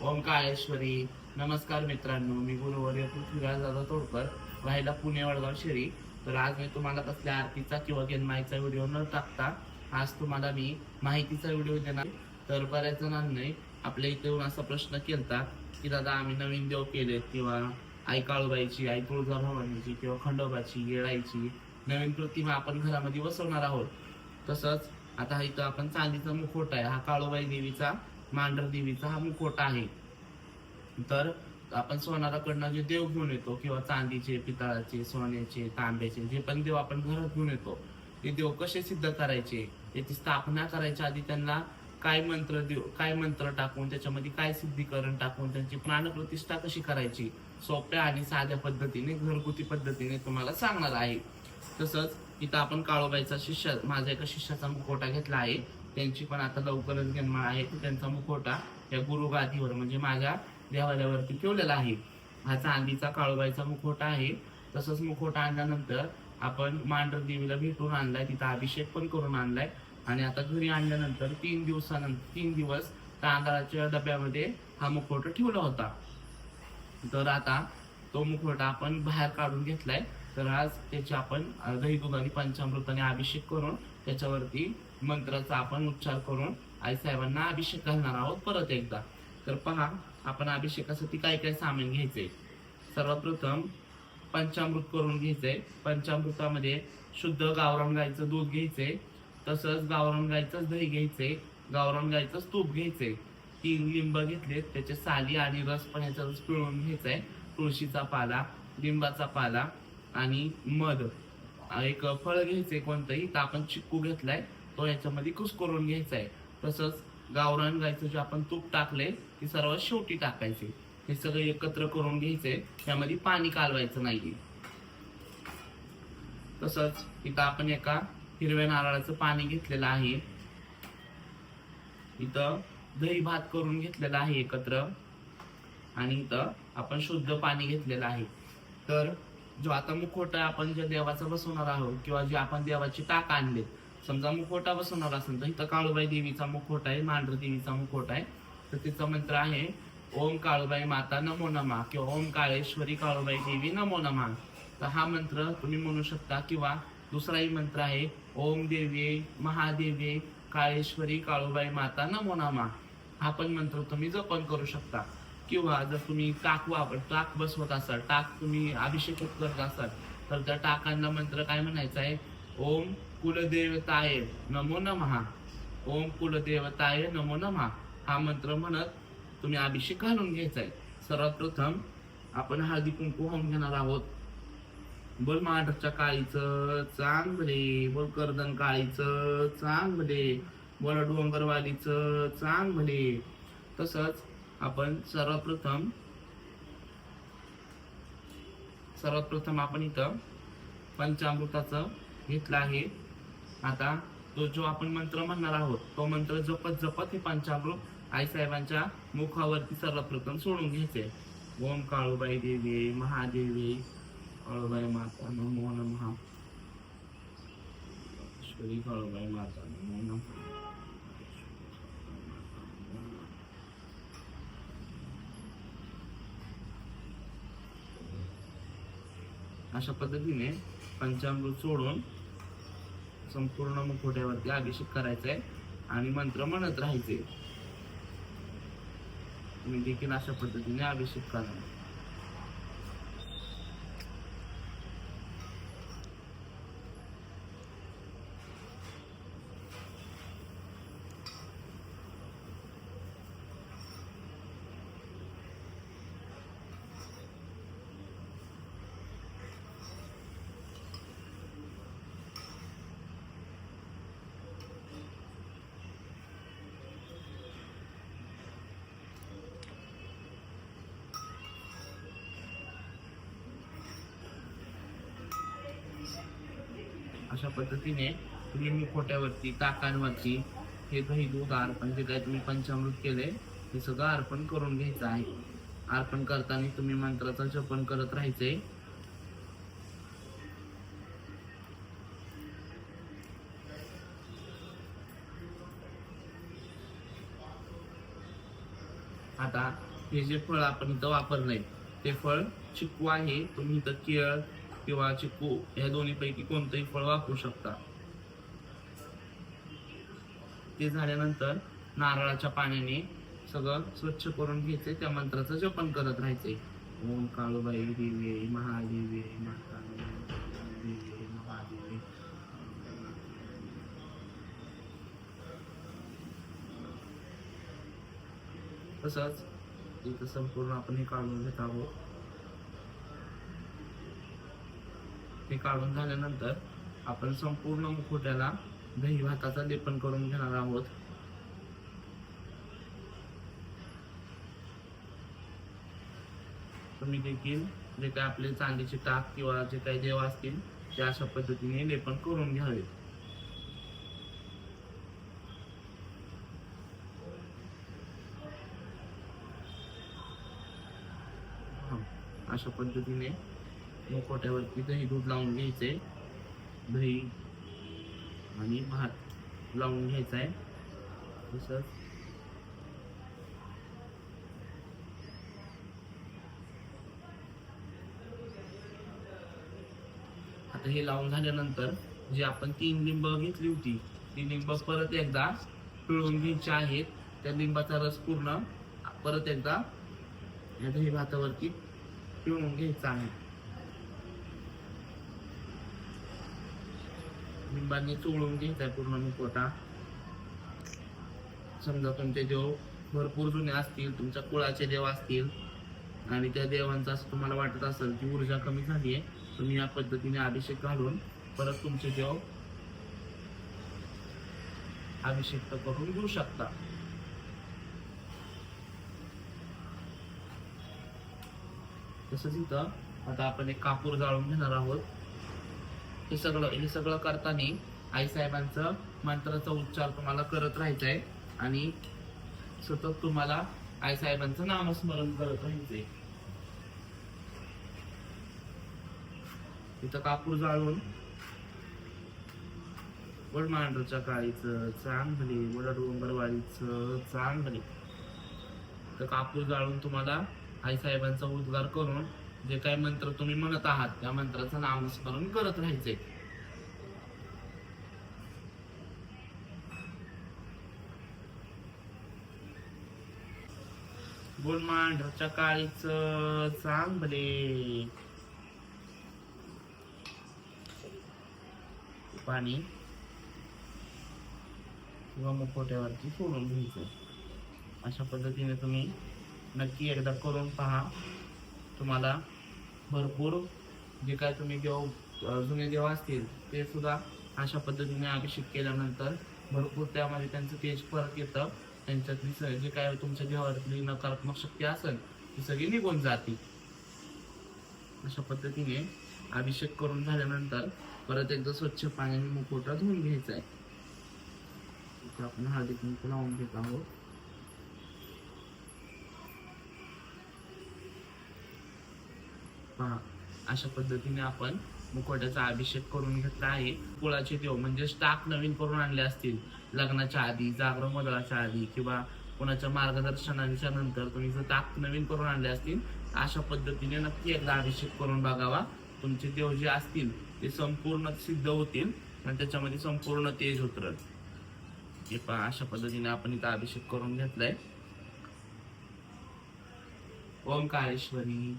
ओम काळेश्वरी नमस्कार मित्रांनो मी गुरुवर्य पृथ्वीराज दादा तोडकर राहिला पुणे वडगाव शेरी. तर आज मी तुम्हाला कसल्या आरतीचा किंवा गेनमाईचा व्हिडिओ न टाकता आज तुम्हाला मी माहितीचा व्हिडिओ देणार तर बऱ्याच जणांनी आपल्या इथे येऊन असा प्रश्न केलता की दादा आम्ही नवीन देव केलेत किंवा आई काळूबाईची आई तुळजाभवानीची किंवा खंडोबाची येळाईची नवीन प्रतिमा आपण घरामध्ये बसवणार आहोत. तसंच आता इथं आपण चांदीचा मुखवटा आहे. हा काळूबाई देवीचा मांढरदेवीचा हा मुखवटा आहे. तर आपण सोनाराकडनं जे देव घेऊन येतो किंवा चांदीचे पितळाचे सोन्याचे तांब्याचे जे पण देव आपण घरात घेऊन येतो ते देव कसे सिद्ध करायचे? त्याची स्थापना करायच्या आधी त्यांना काय मंत्र देव काय मंत्र टाकून त्याच्यामध्ये काय सिद्धीकरण टाकून त्यांची प्राणप्रतिष्ठा कशी करायची? सोप्या आणि साध्या पद्धतीने घरगुती पद्धतीने तुम्हाला सांगणार आहे. तसंच इथं आपण काळोबाईचा शिष्य माझ्या एका शिष्याचा मुखवटा घेतला आहे. त्यांची पण आता लवकरच जन्म आहे. त्यांचा मुखवटा या गुरुगादीवर म्हणजे माझ्या देवालयावरती ठेवलेला आहे. हा चांदीचा काळोबाईचा मुखवटा आहे. तसंच मुखवटा आणल्यानंतर आपण मांढर देवीला भेटून आणलाय तिथं अभिषेक पण करून आणलाय. आणि आता घरी आणल्यानंतर तीन दिवसानंतर तीन दिवस तांदळाच्या डब्यामध्ये हा मुखवटा ठेवला होता. तर आता तो मुखवटा आपण बाहेर काढून घेतलाय. तर आज त्याची आपण दही दुधाने पंचामृताने अभिषेक करून त्याच्यावरती मंत्राचा आपण उच्चार करून आई साहेबांना अभिषेक घालणार आहोत परत एकदा. तर पहा आपण अभिषेकासाठी काय काय सामान घ्यायचंय सर्वप्रथम पंचामृत करून घ्यायचंय पंचामृतामध्ये शुद्ध गावरान गायचं दूध घ्यायचंय तसंच गावरान गायचंच दही घ्यायचंय गावरान गायचंच तूप घ्यायचंय तीन लिंब घेतलेत त्याचे साली आणि रस पण ह्याचा रस पिळून आहे तुळशीचा पाला लिंबाचा पाला आणि मध. एक फळ घ्यायचंय कोणतंही तर आपण चिक्कू घेतलाय. तो याच्यामध्ये कुस्करून घ्यायचा आहे तसंच गावरान गायचं जे आपण तूप टाकले ते सर्वात शेवटी टाकायचे. हे सगळं एकत्र करून घ्यायचंय. त्यामध्ये पाणी कालवायचं नाही तसंच इथं आपण एका हिरव्या नारळाचं पाणी घेतलेलं आहे. इथं दही भात करून घेतलेला आहे एकत्र. आणि इथं आपण शुद्ध पाणी घेतलेलं आहे. तर जो आता मुखवटा आपण ज्या देवाचा बसवणार आहोत किंवा जे आपण देवाची टाक आणले समजा मुखवटा बसवणार असेल तर इथं काळूबाई देवीचा मुखवटा आहे मांढर देवीचा मुखवटा आहे. तर तिचा मंत्र आहे ओम काळूबाई माता नमो नमा किंवा ओम काळेश्वरी काळूबाई देवी नमो नमा तर हा मंत्र तुम्ही म्हणू शकता किंवा दुसराही मंत्र आहे ओम देवी महादेवी काळेश्वरी काळूबाई माता नमो नमा हा पण मंत्र तुम्ही जपन करू शकता. किंवा जर तुम्ही टाक वापर टाक बसवत असाल टाक तुम्ही अभिषेक करत असाल तर त्या टाकांना मंत्र काय म्हणायचा आहे? ओम कुलदेवताय नमो नमहा ओम कुलदेवताय नमो नमहा हा मंत्र म्हणत तुम्ही अभिषेक घालून घ्यायचा आहे सर्वात प्रथम आपण हळदी कुंकू होऊन घेणार आहोत. बोल महाराष्ट्रच्या काळीचं चांगले बोल कर्दन काळीचं चांगले बोल डोंगरवालीचं चांगले. तसंच आपण सर्वप्रथम सर्वात प्रथम आपण इथं पंचामृताचं घेतला आहे. आता तो जो आपण मंत्र म्हणणार आहोत तो मंत्र जपत जपत हे पंचामृत आईसाहेबांच्या मुखावरती सर्वप्रथम सोडून घ्यायचे. ओम काळूबाई देवी महादेवी काळूबाई माता नमो नमः. श्री काळूबाई माता नमो नमः. अशा पद्धतीने पंचामृत सोडून संपूर्ण मुखोट्यावरती अभिषेक करायचा आहे आणि मंत्र म्हणत राहायचे. म्हणजे तुम्ही देखील अशा पद्धतीने अभिषेक करा अशा पद्धतीने तुम्ही मुखोट्यावरती ताकांवरती हे दही दूध अर्पण जे काय तुम्ही पंचामृत केले हे सगळं अर्पण करून घ्यायचं आहे. अर्पण करताना तुम्ही मंत्राचा जपन करत राहायचंय. आता हे जे फळ आपण इथं वापरलंय ते फळ चिकू आहे तुम्ही इथं केळ किंवा चिकू या दोन्ही पैकी कोणतंही फळ वापरू शकता. ते झाल्यानंतर नारळाच्या पाण्याने सगळं स्वच्छ करून घ्यायचे त्या मंत्राचं जपन करत राहायचे. ओम काळूबाई दिवे महादेवे महादेवे महादेवे. तसंच इथं संपूर्ण आपण हे काढून घेत आहोत. ते काढून झाल्यानंतर आपण संपूर्ण मुखोट्याला दही भाताचा लेपन करून घेणार आहोत. तुम्ही देखील जे काय आपले चांदीचे ताक किंवा जे काही देव असतील ते अशा पद्धतीने लेपन करून घ्यावे. अशा पद्धतीने मुखोट्यावरती दही दूध लावून घ्यायचे दही आणि भात लावून घ्यायचा आहे तसंच आता हे लावून झाल्यानंतर जी आपण तीन लिंब घेतली होती ती लिंब परत एकदा पिळून घ्यायची आहेत. त्या लिंबाचा रस पूर्ण परत एकदा या दही भातावरती पिळून घ्यायचा आहे. लिंबाने चोळून घ्यायचा आहे पूर्ण मुखवटा समजा तुमचे देव भरपूर जुने असतील तुमच्या कुळाचे देव असतील आणि त्या देवांचं असं तुम्हाला वाटत असेल की ऊर्जा कमी झाली आहे तुम्ही या पद्धतीने अभिषेक घालून परत तुमचे देव अभिषेक करून घेऊ शकता. तसंच इथं आता आपण एक कापूर जाळून घेणार आहोत. हे सगळं हे सगळं करताना आईसाहेबांचं मंत्राचा उच्चार तुम्हाला करत राहायचा आहे आणि सतत तुम्हाला आईसाहेबांचं नामस्मरण करत राहायचंय. तिथं कापूर जाळून वडमांडरच्या काळीचं चांगले वड डोंगरवाडीचं चांगले. तर कापूर जाळून तुम्हाला आईसाहेबांचा उद्गार करून जे काही मंत्र तुम्ही म्हणत आहात त्या मंत्राचं नामस्मरण करत राहायचंय. गुलमांडरच्या काळीच चांगले पाणी किंवा मुखोट्यावरती सोडून घ्यायचं. अशा पद्धतीने तुम्ही नक्की एकदा करून पहा. तुम्हाला भरपूर जे काय तुम्ही देव जुने देव असतील ते सुद्धा अशा पद्धतीने अभिषेक केल्यानंतर भरपूर त्यामध्ये त्यांचं तेज परत येतं. त्यांच्यातली स- जे काय तुमच्या देवातली नकारात्मक शक्ती असेल ती सगळी निघून जाते. अशा पद्धतीने अभिषेक करून झाल्यानंतर परत एकदा स्वच्छ पाण्याने मुखवटा धुवून घ्यायचा आहे. आपण हळदी कुंकू लावून घेत आहोत. अशा पद्धतीने आपण मुखवट्याचा अभिषेक करून घेतला आहे. कुळाचे देव म्हणजे स्टाक नवीन करून आणले असतील. लग्नाच्या आधी जागरण मदळाच्या आधी किंवा कोणाच्या मार्गदर्शनाच्या नंतर तुम्ही जर ताक नवीन करून आणले असतील अशा पद्धतीने नक्की एकदा अभिषेक करून बघावा. तुमचे देव जे असतील ते संपूर्ण सिद्ध होतील आणि त्याच्यामध्ये संपूर्ण तेज उतरल. हे पहा अशा पद्धतीने आपण इथं अभिषेक करून घेतलाय. ओम काळेश्वरी